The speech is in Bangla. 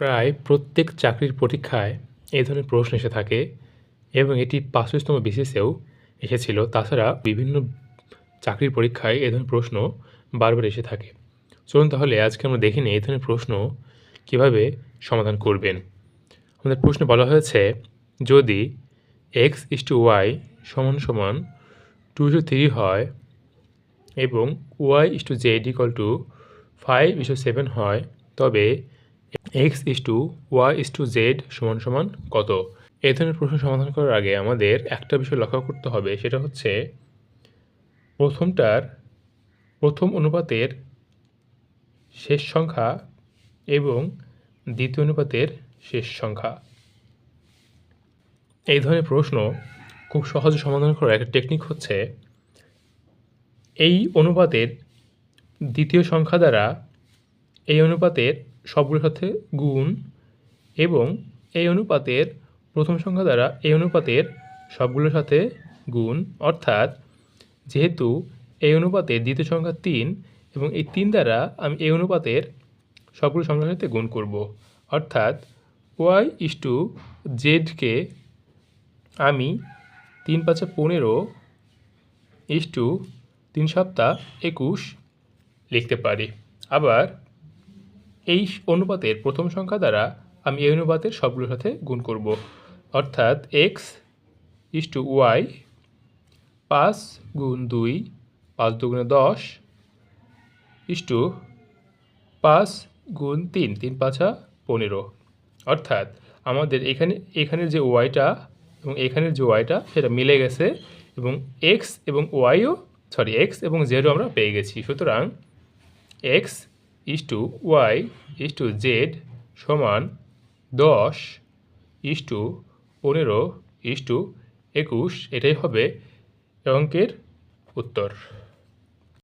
প্রায় প্রত্যেক চাকরির পরীক্ষায় এই ধরনের প্রশ্ন এসে থাকে এবং এটি পাঁচশোতম বিসিএসেও এসেছিল। তাছাড়া বিভিন্ন চাকরির পরীক্ষায় এ ধরনের প্রশ্ন বারবার এসে থাকে। চলুন তাহলে আজকে আমরা দেখে নিই এই ধরনের প্রশ্ন কীভাবে সমাধান করবেন। আমাদের প্রশ্নে বলা হয়েছে, যদি এক্স ইস টু ওয়াই সমান সমান টু টু থ্রি হয় এবং Y is to Z equal two five is to seven হয়, তবে X is to Y is to Z সমান সমান কত? এই ধরনের প্রশ্ন সমাধান করার আগে আমাদের একটা বিষয় লক্ষ্য করতে হবে, সেটা হচ্ছে প্রথমটার প্রথম অনুপাতের শেষ সংখ্যা এবং দ্বিতীয় অনুপাতের শেষ সংখ্যা। এই ধরনের প্রশ্ন খুব সহজে সমাধান করার একটা টেকনিক হচ্ছে এই অনুপাতের দ্বিতীয় সংখ্যা দ্বারা এই অনুপাতের সবগুলোর সাথে গুণ এবং এই অনুপাতের প্রথম সংখ্যা দ্বারা এই অনুপাতের সবগুলোর সাথে গুণ। অর্থাৎ যেহেতু এই অনুপাতের দ্বিতীয় সংখ্যা তিন এবং এই তিন দ্বারা আমি এই অনুপাতের সবগুলো সংখ্যার সাথে গুণ করব। অর্থাৎ ওয়াই ইস টু জেডকে আমি তিন পাঁচে পনেরো ইস টু তিন সপ্তাহ একুশ লিখতে পারি। আবার এই অনুপাতের প্রথম সংখ্যা দ্বারা আমি এই অনুপাতের সবগুলোর সাথে গুণ করব। অর্থাৎ এক্স ইস টু ওয়াই পাঁচ গুণ দুই পাঁচ দুগুণে দশ ইস টু পাঁচ গুণ তিন তিন পাঁচা পনেরো। অর্থাৎ আমাদের এখানে, এখানের যে ওয়াইটা এবং এখানের যে ওয়াইটা সেটা মিলে গেছে এবং এক্স এবং ওয়াইও সরি এক্স এবং জেডও আমরা পেয়ে গেছি। সুতরাং X is to Y is to Z সমান দশ ইস টু পনেরো ইস টু একুশ। এটাই হবে অঙ্কের উত্তর।